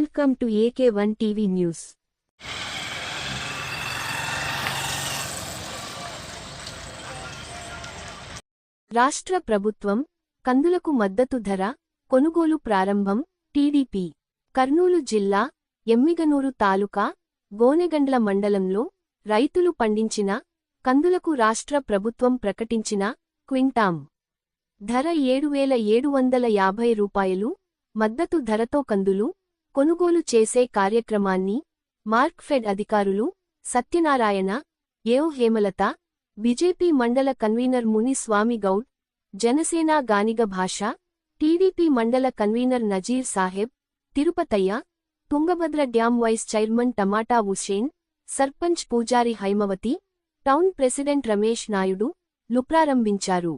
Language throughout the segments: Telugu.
Welcome to AK one TV news రాష్ట్ర ప్రభుత్వం కందులకు మద్దతు ధర కొనుగోలు ప్రారంభం టీడీపీ. కర్నూలు జిల్లా ఎమ్మిగనూరు తాలూకా గోనెగండ్ల మండలంలో రైతులు పండించిన కందులకు రాష్ట్ర ప్రభుత్వం ప్రకటించిన క్వింటాం. ధర ఏడు వేల ఏడు వందల యాభై రూపాయలు మద్దతు ధరతో కందులు కొనుగోలు చేసే కార్యక్రమాన్ని మార్క్ఫెడ్ అధికారులు సత్యనారాయణ ఏవ్ హేమలత బీజేపీ మండల కన్వీనర్ మునిస్వామి గౌడ్ జనసేన గానిగ భాష టీడీపీ మండల convener Nazeer Saheb Tirupathaiah Tungabhadra dam vice chairman tomato Hussain sarpanch Pujari Haimavathi town president Ramesh Naidu లు ప్రారంభించారు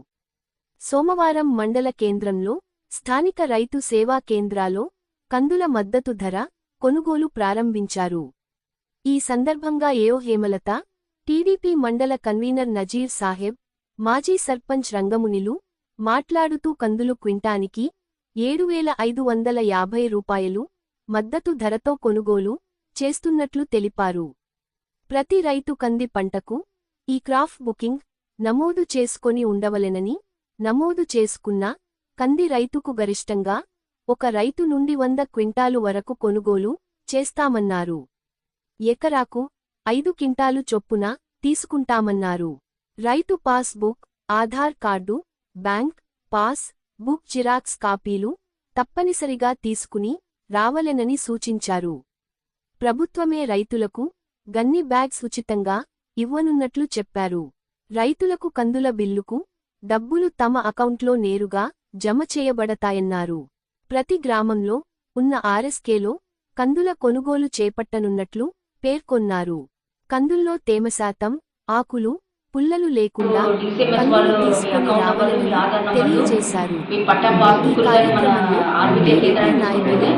సోమవారం మండల కేంద్రంలో స్థానిక రైతు సేవా కేంద్రాలో కందుల మద్దతు ధర కొనుగోలు ప్రారంభించారు. ఈ సందర్భంగా ఏఓ హేమలత టీడీపీ మండల కన్వీనర్ నజీర్ సాహెబ్ మాజీ సర్పంచ్ రంగమునిలు మాట్లాడుతూ కందులు క్వింటానికి ఏడు వేల ఐదు వందల యాభై రూపాయలు మద్దతు ధరతో కొనుగోలు చేస్తున్నట్లు తెలిపారు. ప్రతి రైతు కంది పంటకు ఈ క్రాఫ్ బుకింగ్ నమోదు చేసుకొని ఉండవలెనని నమోదు చేసుకున్న కంది రైతుకు గరిష్టంగా ఒక రైతు నుండి వంద క్వింటాలు వరకు కొనుగోలు చేస్తామన్నారు. ఎకరాకు ఐదు కింటాలు చొప్పున తీసుకుంటామన్నారు. రైతు passbook Aadhaar card bank passbook xerox కాపీలు తప్పనిసరిగా తీసుకుని రావలెనని సూచించారు. ప్రభుత్వమే రైతులకు గన్ని బ్యాగ్స్ ఉచితంగా ఇవ్వనున్నట్లు చెప్పారు. రైతులకు కందుల బిల్లుకు డబ్బులు తమ అకౌంట్లో నేరుగా జమ చేయబడతాయన్నారు. ప్రతి గ్రామంలో ఉన్న ఆర్ఎస్కేలో కందుల కొనుగోలు చేపట్టనున్నట్లు పేర్కొన్నారు. కందుల్లో తేమ శాతం ఆకులు పుల్లలు లేకుండా కందులు తీసుకుని రావాలని తెలియజేశారు. ఈ కార్యక్రమంలో టీడీపీ నాయకులు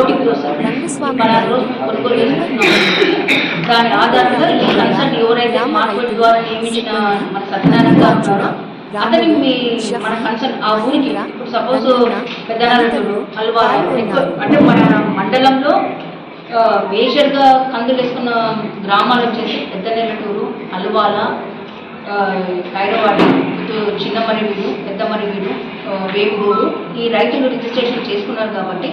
చంద్రశేఖర్ రంగస్వామి దాని ఆధారంగా ఈ కన్సల్ట్ ఎవరైతే ద్వారా నియమించిన మన సత్యనారాయణ గారు ఉన్నారో అతని మీ మన కన్సల్ట్ ఆ ఊరికి ఇప్పుడు సపోజ్ పెద్దనారాయణుడు అల్వారు అంటే మన మండలంలో మేజర్గా కందులు వేసుకున్న గ్రామాలు వచ్చేసి పెద్ద నెల్లటూరు అల్వాల ఆ, ఖైరవాడి ఇటు చిన్న మరివీడు పెద్ద మరివీడు వేమూరు ఈ రైతులు రిజిస్ట్రేషన్ చేసుకున్నారు కాబట్టి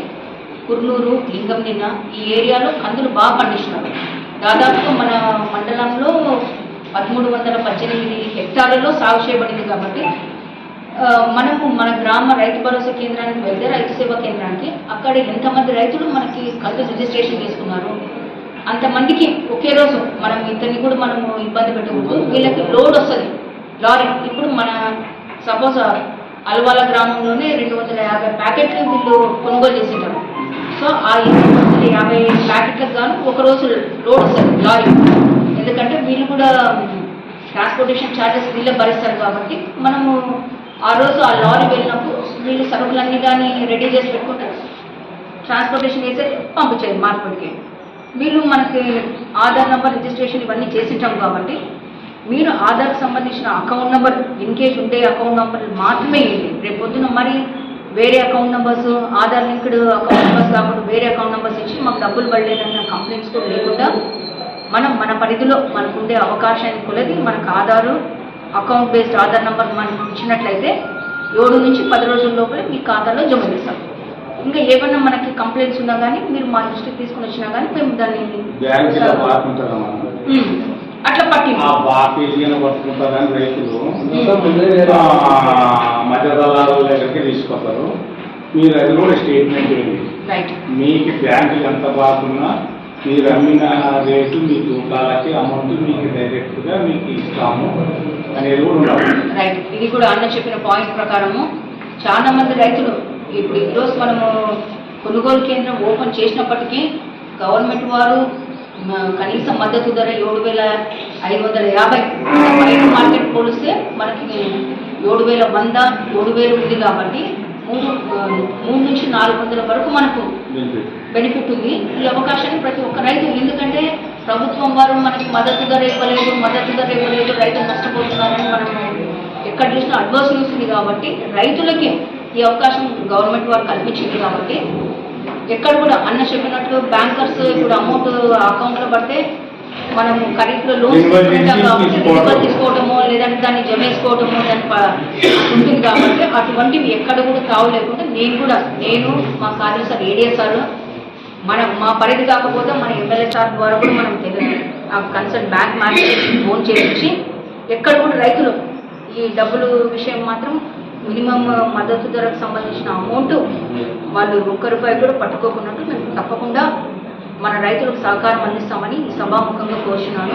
కుర్నూరు లింగం నిన్న ఈ ఏరియాలో కందులు బాగా పండిస్తున్నారు. దాదాపుగా మన మండలంలో పదమూడు వందల పద్దెనిమిది హెక్టార్లలో సాగు చేయబడింది కాబట్టి మనము మన గ్రామ రైతు భరోసా కేంద్రానికి వెళ్తే రైతు సేవా కేంద్రానికి అక్కడ ఎంతమంది రైతులు మనకి కలిసి రిజిస్ట్రేషన్ చేసుకున్నారు. అంతమందికి ఒకే రోజు మనం ఇతన్ని కూడా మనము ఇబ్బంది పెట్టకూడదు. వీళ్ళకి లోడ్ వస్తుంది. లారీ. ఇప్పుడు మన సపోజ్ అల్వాల గ్రామంలోనే రెండు వందల యాభై ప్యాకెట్లు వీళ్ళు కొనుగోలు చేసింటారు సో ఆ ఎనిమిది వందల యాభై ప్యాకెట్లకు గాను ఒక రోజు లోడ్ వస్తుంది లారీ. ఎందుకంటే వీళ్ళు కూడా ట్రాన్స్పోర్టేషన్ ఛార్జెస్ వీళ్ళే భరిస్తారు కాబట్టి మనము ఆ రోజు ఆ లారీ వెళ్ళినప్పుడు వీళ్ళు సరుకులన్నీ కానీ రెడీ చేసి పెట్టుకుంటే ట్రాన్స్పోర్టేషన్ చేసే పంపించేది మార్కెట్కి. వీళ్ళు మనకి ఆధార్ నెంబర్ రిజిస్ట్రేషన్ ఇవన్నీ చేసింటాం కాబట్టి మీరు ఆధార్కి సంబంధించిన అకౌంట్ నెంబర్ ఇన్ కేస్ ఉంటే అకౌంట్ నెంబర్ మాత్రమే ఇవ్వండి రేపు పొద్దున మరి వేరే account numbers Aadhaar linked account numbers కాకుండా వేరే అకౌంట్ నెంబర్స్ ఇచ్చి మాకు డబ్బులు పడలేదన్న కంప్లైంట్స్ కూడా లేకుండా మనం మన పరిధిలో మనకు ఉండే అవకాశాన్ని కొలది మనకు Aadhaar account based Aadhaar number మనం ఇచ్చినట్లయితే ఏడు నుంచి పది రోజుల లోపలే మీ ఖాతాలో జమ చేస్తాం. ఇంకా ఏమన్నా మనకి కంప్లైంట్స్ ఉన్నా కానీ మీరు మా దృష్టికి తీసుకుని వచ్చినా కానీ మేము దాన్ని బ్యాంక్ అట్లా పట్టి పట్టుకుంటారని రైతులు? మధ్య దళాల దగ్గరికి తీసుకొస్తారు మీరు అది కూడా స్టేట్మెంట్ మీకు బ్యాంకుకి ఎంత బాగున్నా మీరు అమ్మిన రేటు మీకు తూకాలకి అమౌంట్ మీకు డైరెక్ట్గా మీకు ఇస్తాము అనేది కూడా రైట్ ఇది కూడా అన్న చెప్పిన పాయింట్ ప్రకారము చాలా మంది రైతులు ఇప్పుడు ఈరోజు మనము కొనుగోలు కేంద్రం ఓపెన్ చేసినప్పటికీ గవర్నమెంట్ వారు కనీస మద్దతు ధర ఏడు వేల ఐదు వందల యాభై మార్కెట్ పోలిస్తే మనకి ఏడు వేల వంద ఏడు వేలు ఉంది కాబట్టి మూడు మూడు నుంచి నాలుగు వందల వరకు మనకు బెనిఫిట్ బెనిఫిట్ ఉంది. ఈ అవకాశాన్ని ప్రతి ఒక్క రైతు ఎందుకంటే ప్రభుత్వం వారు మనకి మద్దతు ధర ఇవ్వలేదు మద్దతు ధర ఇవ్వలేదు రైతులు నష్టపోతున్నారని మనం ఎక్కడ చూసినా అడ్వర్స్ న్యూస్ ఉంది కాబట్టి రైతులకి ఈ అవకాశం గవర్నమెంట్ వారు కల్పించింది కాబట్టి ఎక్కడ కూడా అన్న చెప్పినట్లు బ్యాంకర్స్ ఇప్పుడు అమౌంట్ అకౌంట్లో పడితే మనము ఖరీఫ్లో లోన్స్ Emergency తీసుకుంటాం కాబట్టి లేదంటే దాన్ని జమేసుకోవటమో దాని ప- ఉంటుంది కాబట్టి అటువంటివి ఎక్కడ కూడా తావు లేకుండా నేను కూడా నేను మా కార్యదర్శి సార్ ఏడిఎస్ సార్ మన మా పరిధి కాకపోతే మన ఎమ్మెల్యే సార్ ద్వారా కూడా మనం తెలియదు ఆ కన్సర్న్ బ్యాంక్ మేనేజర్ ఫోన్ చేయించి ఎక్కడ కూడా రైతులు ఈ డబ్బులు విషయం మాత్రం మినిమం మద్దతు ధరకు సంబంధించిన అమౌంట్ వాళ్ళు ఒక్క రూపాయి కూడా పట్టుకోకున్నట్టు మేము తప్పకుండా మన రైతులకు సహకారం అందిస్తామని సభాముఖంగా కోరుచున్నాను.